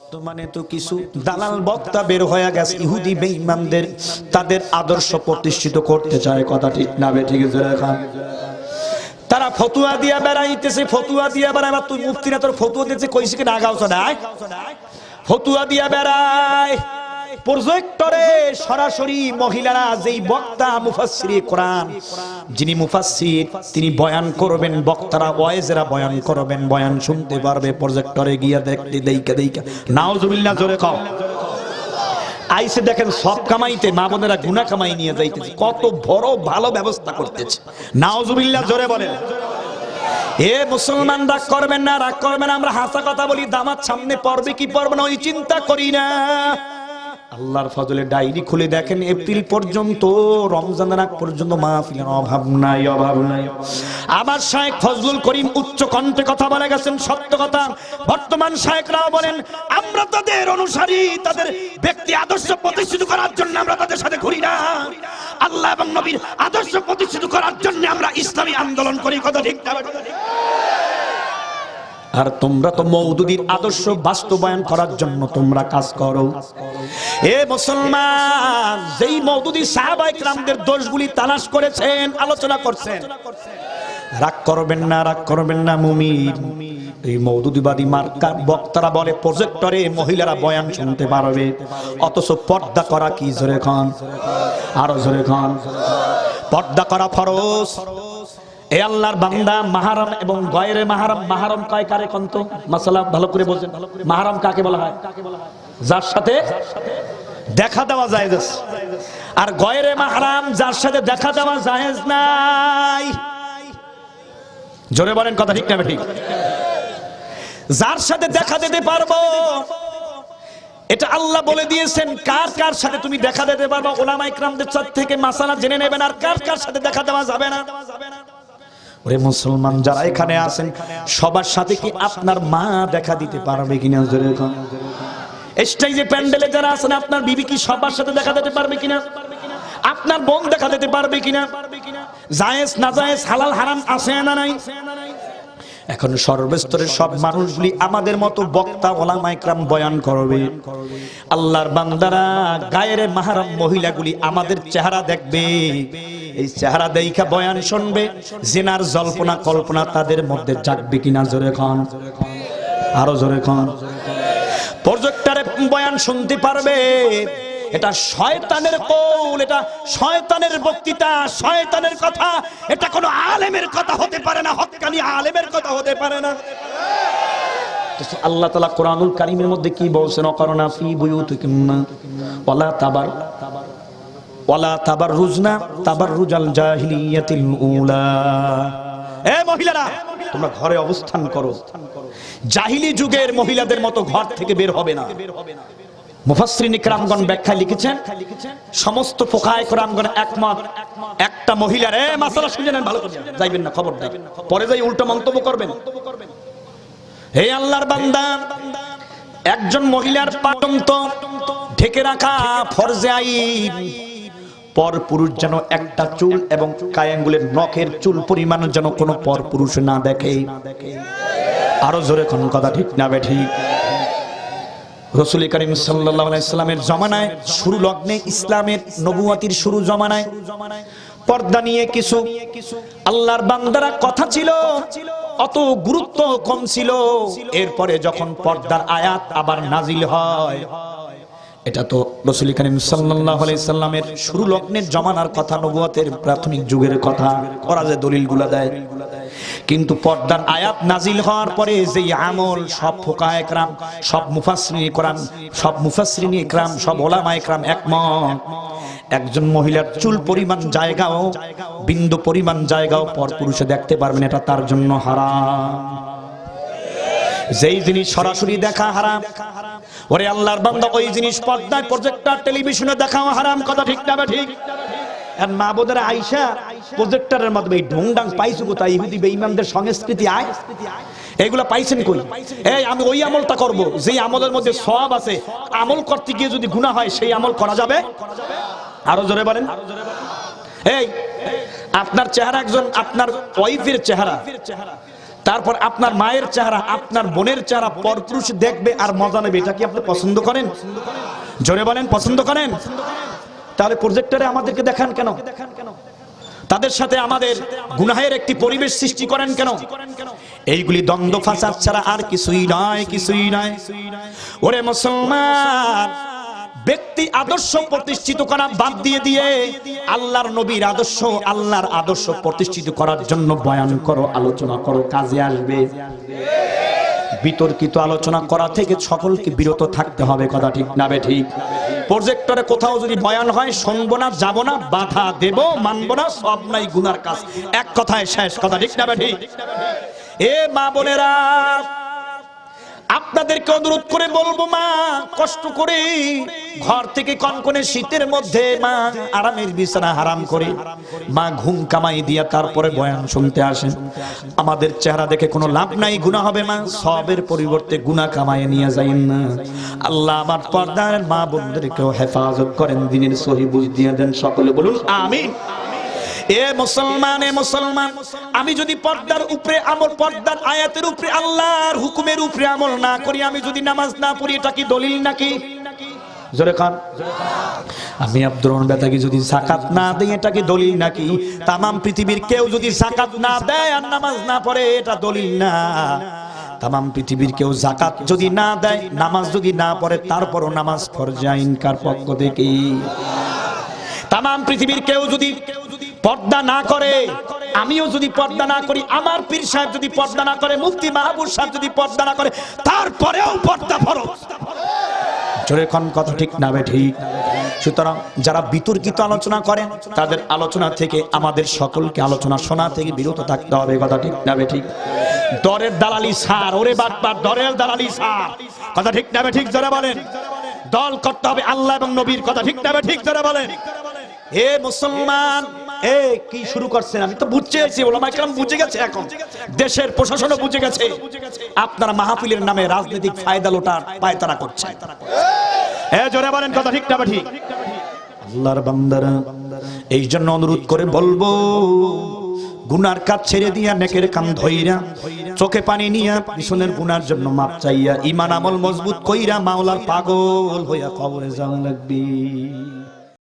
বর্তমানে তো কিছু দালাল বক্তা বের হয়ে গেছে, ইহুদি বেঈমানদের তাদের আদর্শ প্রতিষ্ঠিত করতে চায়, কথা ঠিক না ঠিক আছে তারা ফতুয়া দিয়া বেড়াইতেছে, ফতুয়া দিয়া বেড়ায় তুই মুফতি না, তোর ফতুয়া দিতেছে কইছে কি না গাওছ না ফতুয়া দিয়া বেড়ায়। প্রজেক্টরে সরাসরি মহিলারা যেই বক্তা মুফাসসিরে কোরআন, যিনি মুফাসসির, তিনি বয়ান করবেন, বক্তারা ওয়াইজেরা বয়ান করবেন, বয়ান শুনতে পারবে, প্রজেক্টরে গিয়া দেখতে দেইকা দেইকা নাউজুবিল্লাহ, জোরে কও। আইসে দেখেন সব কামাইতে মা বোনেরা গুনা কামাই নিয়ে যাইতেছে, কত বড় ভালো ব্যবস্থা করতেছে। নাউজুবিল্লাহ, জোরে বলেন। এ মুসলমান রাগ করবেন না, রাগ করবেন আমরা হাসা কথা বলি, দামাত সামনে পড়বে কি পড়বে না, ওই চিন্তা করি না। আল্লাহর ফজলে ডায়েরি খুলে দেখেন এপ্রিল পর্যন্ত, রমজানের আগ পর্যন্ত মাহফিলের অভাব নাই অভাব নাই। আবার শায়েখ ফজলুল করিম উচ্চ কণ্ঠে কথা বলে গেছেন, সত্য কথা। বর্তমান শায়েখরাও বলেন, আমরা তাদের অনুসারী, তাদের ব্যক্তি আদর্শ প্রতিষ্ঠিত করার জন্য আমরা তাদের সাথে ঘুরি না। আল্লাহ এবং নবীর আদর্শ প্রতিষ্ঠিত করার জন্য আমরা ইসলামী আন্দোলন করি। কথা ঠিক না আর তোমরা তো মৌদুদির আদর্শ বাস্তবায়ন করার জন্য তোমরা কাজ করো। এ মুসলমান, যেই মৌদুদি সাহাবাই রামদের দোষগুলি তালাশ করেছেন, আলোচনা করছেন। রাগ করবেন না, রাগ করবেন না, মুমিন। এই মৌদুদিবাদী মার্কা বক্তারা বলে প্রজেক্টরে মহিলারা বয়ান শুনতে পারবে, অথচ পর্দা করা কি জোরে খান? আরও জোরে খান। পর্দা করা ফরজ। এ আল্লাহর বান্দা মাহারাম এবং গয়রে মাহারাম মাহারাম কয়, কারে কন্ত মাসালা ভালো করে বলছেন মাহারাম কাকে বলা হয়? যার সাথে দেখা দেওয়া জায়েজ। আর গয়রে মাহারাম যার সাথে দেখা দেওয়া জায়েজ নাই। জোরে বলেন কথা ঠিক না ঠিক? যার সাথে দেখা দিতে পারব, এটা আল্লাহ বলে দিয়েছেন, কার কার সাথে তুমি দেখা দিতে পারবা? ওলামা ইকরামদের সাথে থেকে মাসালা জেনে নেবেন, আর কার কার সাথে দেখা দেওয়া যাবে না? ওরে মুসলমান, যারা এখানে আছেন, সবার সাথে কি আপনার মা দেখা দিতে পারবে কিনা স্টেজে প্যান্ডেলে যারা আছেন, আপনার বিবি কি সবার সাথে দেখা দিতে পারবে কিনা? আপনার বোন দেখা দিতে পারবে কিনা? জায়েজ, না জায়েজ, হালাল, হারাম আছে না নাই? এখন সর্বস্তরের সব মানুষগুলি আমাদের মতো বক্তা ওলামা ইকরাম বয়ান করবে। আল্লাহর বান্দারা, গায়ের মাহারাম মহিলাগুলি আমাদের চেহারা দেখবে। এই চেহারা দেখা বয়ান শুনবে, জেনার জল্পনা কল্পনা তাদের মধ্যে জাগবে কিনা জোরে খান আরও জোরে খান প্রজেক্টরে বয়ান শুনতে পারবে। এটা শয়তানের কৌল এটা শয়তানের বক্তৃতা শয়তানের কথা। এটা কোনো আলেমের কথা হতে পারে না হক্কানি আলেমের কথা হতে পারে না। আল্লাহ তালা কোরআনুল কারিমের মধ্যে কি বলছেন? অকরণা ফি বুয়ুতিকুম ওয়ালা তাবার ওয়ালা তাবার রুজনা তাবার রুজাল জাহিলিয়াতিল উলা। এ মহিলারা তোমরা ঘরে অবস্থান করো। জাহিলি যুগের মহিলাদের মতো ঘর থেকে বের হবে না। ইকরামগণ ব্যাখ্যা লিখেছেন সমস্ত ফোকায়ে কোরআনগণ একমত। একটা মহিলার এ মাসালা শুনে নেন ভালো করে। যাইবেন না খবর দেয় পরে যাই উল্টো মন্তব্য করবেন। হে আল্লাহর বান্দা একজন মহিলার পর্যন্ত ঢেকে রাখা ফরজে আইন। পর পুরুষ যেন একটা চুল এবং কায়াঙ্গুলের নখের চুল পরিমাণ যেন কোনো পর পুরুষ না দেখে। আরও জোরে কোন কথা ঠিক না বে ঠিক। রসুল করিম সাল্লামের জমানায় শুরু লগ্নে ইসলামের নবুয়াতির শুরু জমানায় পর্দা নিয়ে কিছু আল্লাহর বান্দারা কথা ছিল, অত গুরুত্ব কম ছিল। এরপরে যখন পর্দার আয়াত আবার নাজিল হয়, এটা তো রসুল করিম সাল্লামের শুরু লগ্নের জমানার কথা, নবুয়াতের প্রাথমিক যুগের কথা, ওরা যে দলিলগুলা দেয়। কিন্তু পর্দার আয়াত নাজিল হওয়ার পরে যেই আমল, সব ফোকা একরাম, সব মুফাসরিনী কোরআন, সব মুফাসরিনী একরাম, সব ওলামা একরাম একমত। একজন মহিলার চুল পরিমাণ, জায়গাও, বিন্দু পরিমাণ, জায়গাও পর পুরুষে দেখতে পারবেন, এটা তার জন্য হারাম। যেই জিনিস সরাসরি দেখা হারাম, ওরে আল্লাহর বান্দা, ওই জিনিস পর্দায় প্রজেক্টর টেলিভিশনে দেখাও হারাম, কথা ঠিক না ঠিক? আর মা বোধের আইসা প্রজেক্টরের মাধ্যমে এই ঢোংডাং পাইছু কোথায়? ইহুদি বেঈমানদের সংস্কৃতি আয়? এগুলা পাইছেন কই? এই, আমি ওই আমলটা করব। যেই আমলের মধ্যে সব আছে, আমল করতে গিয়ে যদি গুনাহ হয়, সেই আমল করা যাবে? আরও জোরে বলেন। এই, আপনার চেহারা একজন, আপনার ওয়াইফের চেহারা, তারপর আপনার মায়ের চেহারা, আপনার বোনের চেহারা, পরপুরুষ দেখবে আর মজা নেবে। এটা কি আপনি পছন্দ করেন? জোরে বলেন, পছন্দ করেন? তাহলে প্রজেক্টরে আমাদেরকে দেখান কেন? তাদের সাথে আমাদের গুনাহের একটি পরিবেশ সৃষ্টি করেন কেন? এইগুলি দ্বন্দ্ব, ফাসাদ ছাড়া আর কিছুই নয় কিছুই নয়। ওরে মুসলমান, ব্যক্তি আদর্শ প্রতিষ্ঠিত করা বাদ দিয়ে দিয়ে আল্লাহর নবীর আদর্শ, আল্লাহর আদর্শ প্রতিষ্ঠিত করার জন্য বয়ান করো, আলোচনা করো, কাজে আসবে। বিতর্কিত আলোচনা করা থেকে সকলকে বিরত থাকতে হবে, কথা ঠিক না বে ঠিক? প্রজেক্টরে কোথাও যদি বয়ান হয়, শুনব না, যাব না, বাধা দেব, মানব না, সব নাই গুনার কাজ। এক কথায় শেষ, কথা ঠিক না বে ঠিক? এ মা বোনেরা আপনাদেরকে অনুরোধ করে বলব, মা, কষ্ট করে ঘর থেকে কনকনে শীতের মধ্যে মা আরামের বিছানা হারাম করে, মা ঘুম কামাই দিয়া তারপরে বয়ান শুনতে আসেন। আমাদের চেহারা দেখে কোনো লাভ নাই গুণা হবে মা, সবের পরিবর্তে গুণা কামাই নিয়ে যাইন না আল্লাহ আমার পর্দার মা বোনদেরকেও হেফাজত করেন, দিনের সহি বুঝ দিয়ে দেন, সকলে বলুন, আমিন। এ মুসলমান এ মুসলমান, আমি যদি পর্দার উপরে আমল, পর্দার আয়াতের উপরে আল্লাহর হুকুমের উপরে আমল না করি, আমি যদি নামাজ না পড়ি, এটা কি দলিল নাকি? আমি যদি জাকাত না এটা কি দলিল নাকি? তামাম পৃথিবীর কেউ যদি জাকাত না দেয় আর নামাজ না পড়ে, এটা দলিল না। তামাম পৃথিবীর কেউ জাকাত যদি না দেয়, নামাজ যদি না পড়ে, তারপরও নামাজ ফরজ আইন কার পক্ষ থেকে। তামাম পৃথিবীর কেউ যদি পর্দা না করে, আমিও যদি পর্দা না করি, আমার পীর সাহেব যদি পর্দা না করে, মুফতি মাহবুব সাহেব যদি পর্দা না করে, তারপরেও পর্দা ফরজ জোরে কোন কথা ঠিক না ঠিক সুতরাং যারা বিতর্কিত আলোচনা করেন, তাদের আলোচনা থেকে আমাদের সকলকে আলোচনা শোনা থেকে বিরত থাকতে হবে, কথা ঠিক না ঠিক দরের দালালি সার, ওরে বাটবার দরের দালালি সার। কথা ঠিক না ঠিক যারা বলেন। দল করতে হবে আল্লাহ এবং নবীর, কথা ঠিক না ঠিক যারা বলেন। হে মুসলমান এ কি শুরু করছেন? আমি তো বুঝতে চাইছি ওলামা কেরাম বুঝে গেছে এখন। দেশের প্রশাসনও বুঝে গেছে। আপনারা মাহফিলের নামে রাজনৈতিক ফায়দা লোটার পায়তারা করছে। এ জোরে বলেন কথা ঠিক না ঠিক আল্লাহর বান্দারা এই জন্য অনুরোধ করে বলব গুনার কাজ ছেড়ে দিয়া নেকের কাম ধইরা চোখে পানি নিয়া পিছনের গুনার জন্য মাপ চাইয়া ইমান আমল মজবুত কইরা মাওলার পাগল হইয়া কবরে যাওয়া লাগবে।